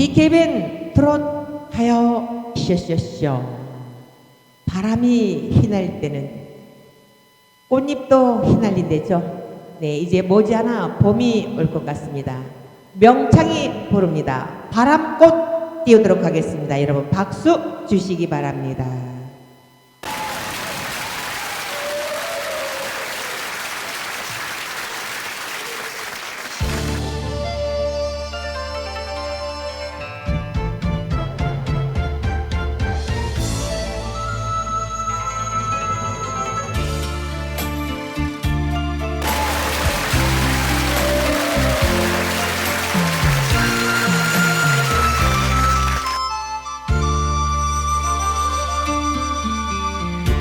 디케벤 트롯 하여 쇼쇼쇼 바람이 휘날 때는 꽃잎도 휘날린대죠. 네, 이제 머지않아 봄이 올 것 같습니다. 명창이 부릅니다. 바람꽃 띄우도록 하겠습니다. 여러분 박수 주시기 바랍니다.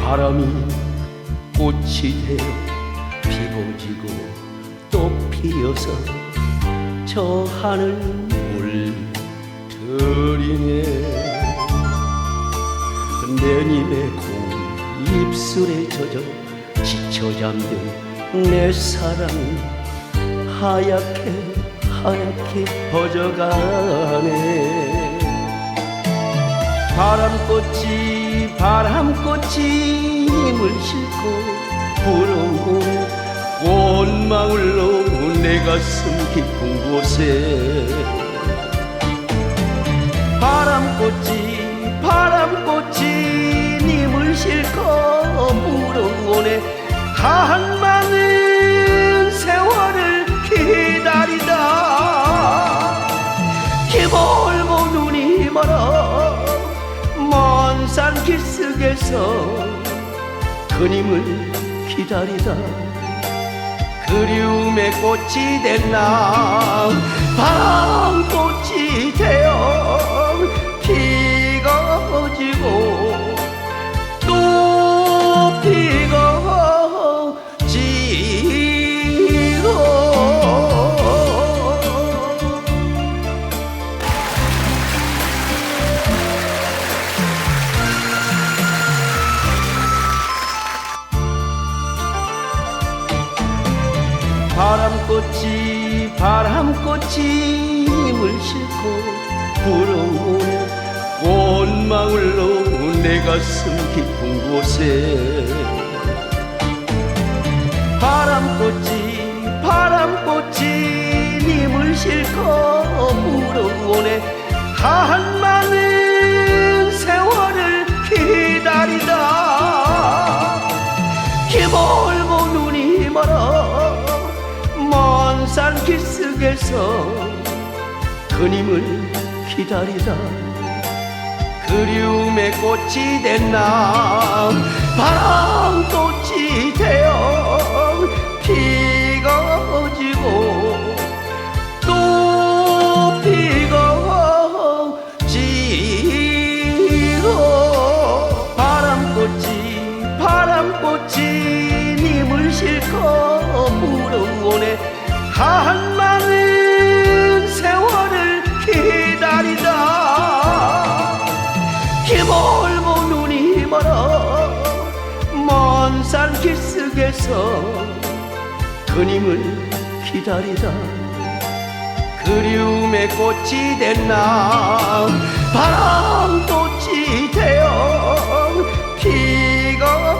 바람이 꽃이 되어 피고 지고 또 피어서 저 하늘 물들이네. 내님의 고운 입술에 젖어 지쳐 잠든 내 사랑 하얗게 하얗게 퍼져가네 바람꽃이 바람꽃이 힘을 싣고 불어오고 꽃망울로 내 가슴 깊은 곳에 바람꽃이 바람꽃이 님을 싣고 불어오네 한 길속에서 그님을 기다리다 그리움의 꽃이 됐나. 바람꽃이 되어 피 꽃이 바람꽃이 힘을 싣고 불어오네 꽃망울로 내 가슴 깊은 곳에 먼산 길속에서 그님을 기다리다 그리움의 꽃이 됐나? 바람꽃이 되어 험산 길속에서 그님을 기다리다. 그리움의 꽃이 됐나? 바람도 지대어 피가